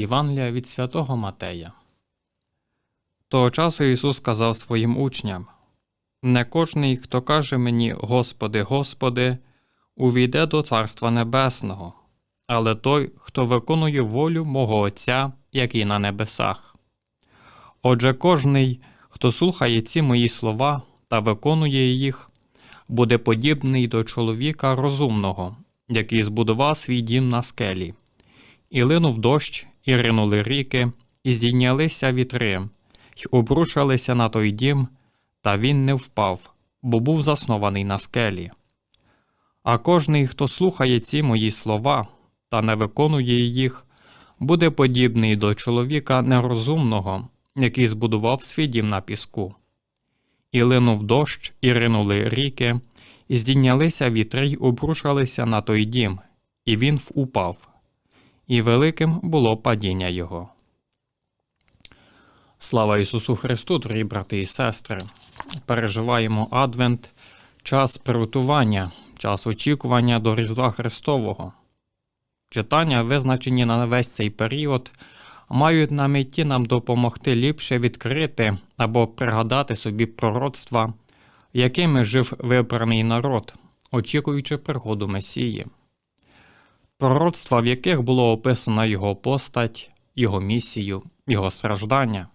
Івангелія від святого Матея. Того часу Ісус сказав своїм учням Не кожний, хто каже мені Господи, Господи, увійде до Царства Небесного, але той, хто виконує волю мого Отця, який на небесах. Отже, кожний, хто слухає ці мої слова та виконує їх, буде подібний до чоловіка розумного, який збудував свій дім на скелі. І линув дощ, і ринули ріки, і здійнялися вітри, й обрушилися на той дім, та він не впав, бо був заснований на скелі. А кожний, хто слухає ці мої слова та не виконує їх, буде подібний до чоловіка нерозумного, який збудував свій дім на піску. І линув дощ, і ринули ріки, і здійнялися вітри й обрушилися на той дім, і він упав, і великим було падіння його. Слава Ісусу Христу, дорогі брати і сестри! Переживаємо Адвент, час приготування, час очікування до Різдва Христового. Читання, визначені на весь цей період, мають на меті нам допомогти ліпше відкрити або пригадати собі пророцтва, якими жив вибраний народ, очікуючи приходу Месії. Пророцтва, в яких було описано його постать, його місію, його страждання.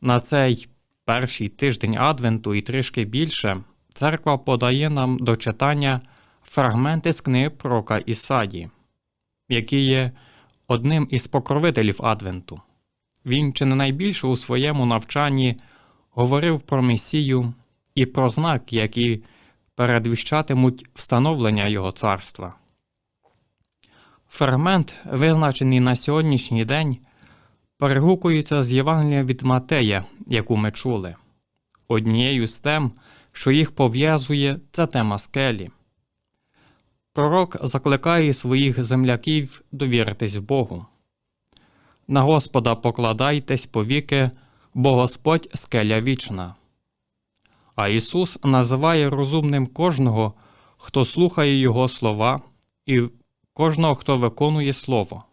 На цей перший тиждень Адвенту і трішки більше церква подає нам до читання фрагменти з книги Прока Ісаді, який є одним із покровителів Адвенту. Він чи не найбільше у своєму навчанні говорив про Месію і про знак, які передвіщатимуть встановлення Його царства. Фрагмент, визначений на сьогоднішній день, перегукується з Євангелія від Матея, яку ми чули. Однією з тем, що їх пов'язує, це тема скелі. Пророк закликає своїх земляків довіритись Богу. На Господа покладайтесь повіки, бо Господь скеля вічна. А Ісус називає розумним кожного, хто слухає Його слова, і кожного, хто виконує Слово.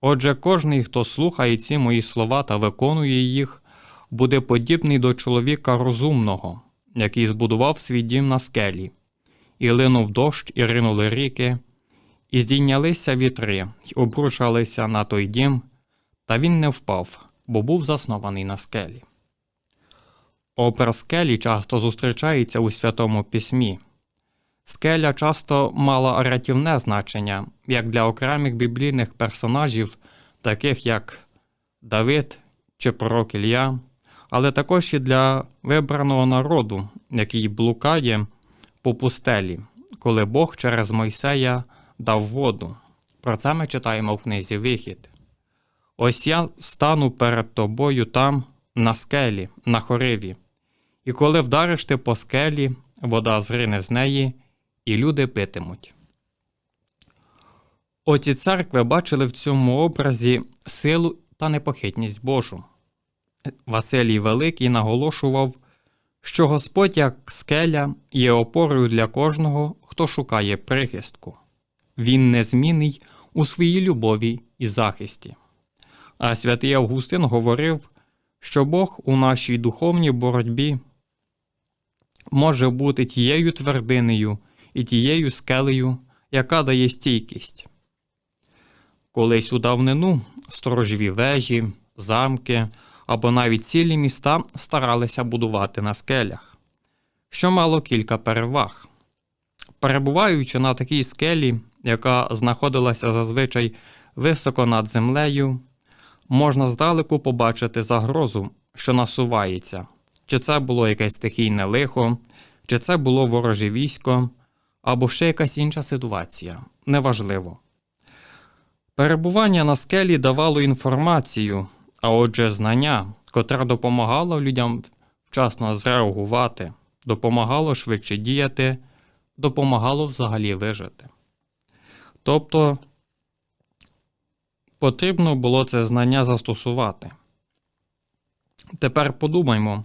Отже, кожний, хто слухає ці мої слова та виконує їх, буде подібний до чоловіка розумного, який збудував свій дім на скелі, і линув дощ, і ринули ріки, і здійнялися вітри, й обрушалися на той дім, та він не впав, бо був заснований на скелі. Опер скелі часто зустрічається у Святому Письмі. Скеля часто мала рятівне значення як для окремих біблійних персонажів, таких як Давид чи пророк Ілля, але також і для вибраного народу, який блукає по пустелі, коли Бог через Мойсея дав воду. Про це ми читаємо в книзі Вихід. Ось я стану перед тобою там, на скелі, на хориві, і коли вдариш ти по скелі, вода зрине з неї і люди питимуть. Оці церкви бачили в цьому образі силу та непохитність Божу. Василій Великий наголошував, що Господь, як скеля, є опорою для кожного, хто шукає прихистку. Він незмінний у своїй любові і захисті. А святий Августин говорив, що Бог у нашій духовній боротьбі може бути тією твердинею, і тією скелею, яка дає стійкість. Колись у давнину сторожові вежі, замки або навіть цілі міста старалися будувати на скелях, що мало кілька переваг. Перебуваючи на такій скелі, яка знаходилася зазвичай високо над землею, можна здалеку побачити загрозу, що насувається, чи це було якесь стихійне лихо, чи це було вороже військо, або ще якась інша ситуація неважливо. Перебування на скелі давало інформацію, а отже, знання, котре допомагало людям вчасно зреагувати, допомагало швидше діяти, допомагало взагалі вижити. Тобто потрібно було це знання застосувати. Тепер подумаймо,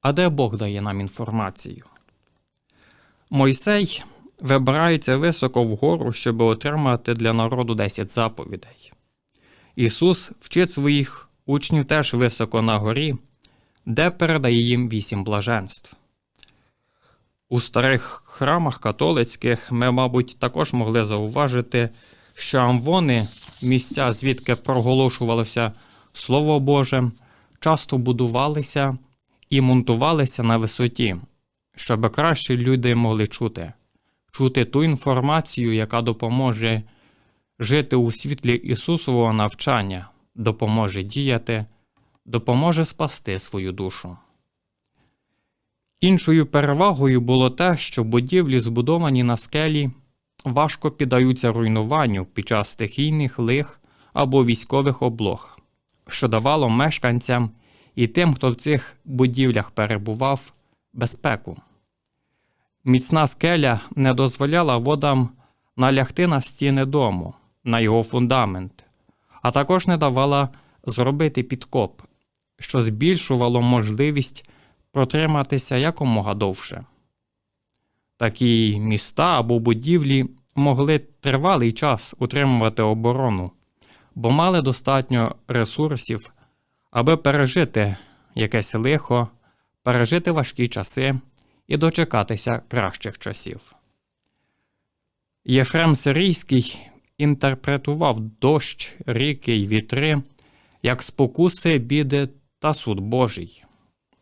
а де Бог дає нам інформацію? Мойсей вибирається високо вгору, щоб отримати для народу 10 заповідей. Ісус вчить своїх учнів теж високо на горі, де передає їм вісім блаженств. У старих храмах католицьких ми, мабуть, також могли зауважити, що амвони, місця, звідки проголошувалося Слово Боже, часто будувалися і монтувалися на висоті, щоб краще люди могли чути, чути ту інформацію, яка допоможе жити у світлі Ісусового навчання, допоможе діяти, допоможе спасти свою душу. Іншою перевагою було те, що будівлі, збудовані на скелі, важко піддаються руйнуванню під час стихійних лих або військових облог, що давало мешканцям і тим, хто в цих будівлях перебував, безпеку. Міцна скеля не дозволяла водам налягти на стіни дому, на його фундамент, а також не давала зробити підкоп, що збільшувало можливість протриматися якомога довше. Такі міста або будівлі могли тривалий час утримувати оборону, бо мали достатньо ресурсів, аби пережити якесь лихо, пережити важкі часи і дочекатися кращих часів. Єфрем Сирійський інтерпретував дощ, ріки й вітри як спокуси, біди та суд Божий.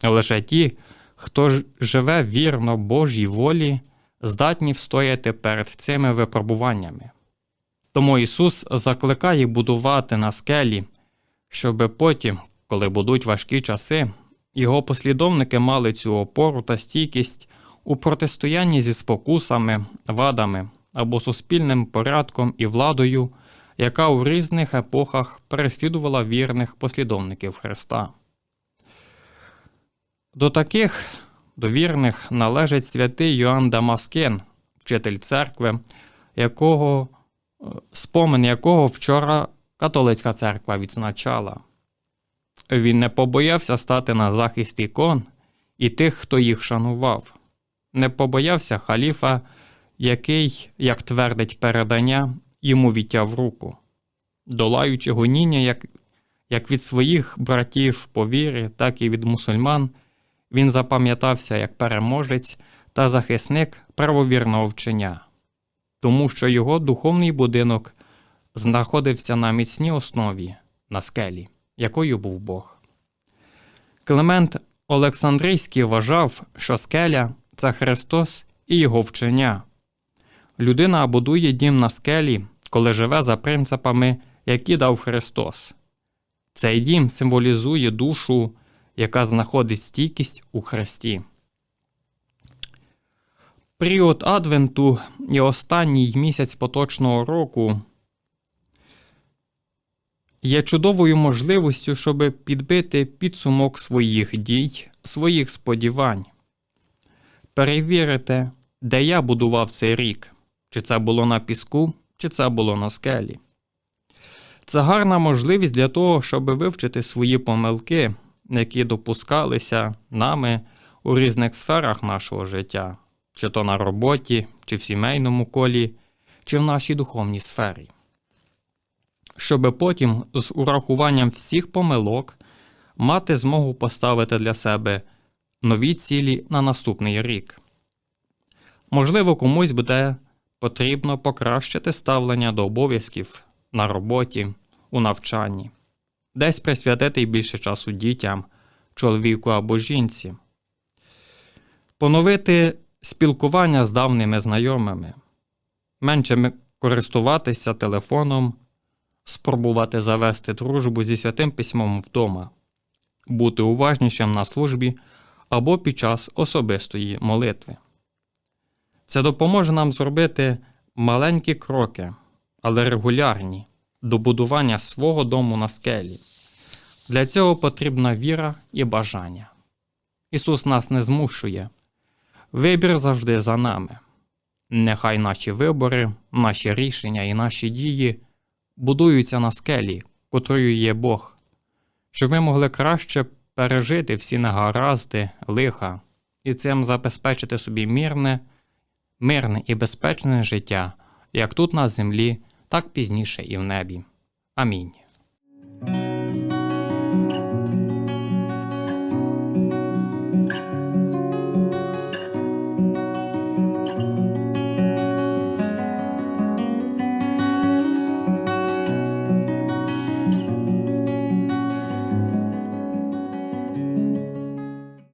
Лише ті, хто живе вірно Божій волі, здатні встояти перед цими випробуваннями. Тому Ісус закликає будувати на скелі, щоби потім, коли будуть важкі часи, його послідовники мали цю опору та стійкість у протистоянні зі спокусами, вадами або суспільним порядком і владою, яка у різних епохах переслідувала вірних послідовників Христа. До таких довірних належить святий Йоанн Дамаскен, вчитель церкви, якого, спомин якого вчора католицька церква відзначала. Він не побоявся стати на захист ікон і тих, хто їх шанував, не побоявся халіфа, який, як твердить передання, йому відтяв руку, долаючи гоніння як, як від своїх братів по вірі, так і від мусульман. Він запам'ятався як переможець та захисник правовірного вчення, тому що його духовний будинок знаходився на міцній основі на скелі, якою був Бог. Климент Олександрійський вважав, що скеля це Христос і його вчення. Людина будує дім на скелі, коли живе за принципами, які дав Христос. Цей дім символізує душу яка знаходить стійкість у Христі. Період Адвенту і останній місяць поточного року є чудовою можливістю, щоб підбити підсумок своїх дій, своїх сподівань. Перевірити, де я будував цей рік, чи це було на піску, чи це було на скелі. Це гарна можливість для того, щоб вивчити свої помилки які допускалися нами у різних сферах нашого життя, чи то на роботі, чи в сімейному колі, чи в нашій духовній сфері. Щоби потім з урахуванням всіх помилок мати змогу поставити для себе нові цілі на наступний рік. Можливо, комусь буде потрібно покращити ставлення до обов'язків на роботі, у навчанні десь присвятити більше часу дітям, чоловіку або жінці, поновити спілкування з давними знайомими, менше користуватися телефоном, спробувати завести дружбу зі святим письмом вдома, бути уважнішим на службі або під час особистої молитви. Це допоможе нам зробити маленькі кроки, але регулярні, до будування свого дому на скелі. Для цього потрібна віра і бажання. Ісус нас не змушує. Вибір завжди за нами. Нехай наші вибори, наші рішення і наші дії будуються на скелі, котрою є Бог, щоб ми могли краще пережити всі негаразди, лиха і цим забезпечити собі мирне, мирне і безпечне життя, як тут на землі, так пізніше і в небі. Амінь.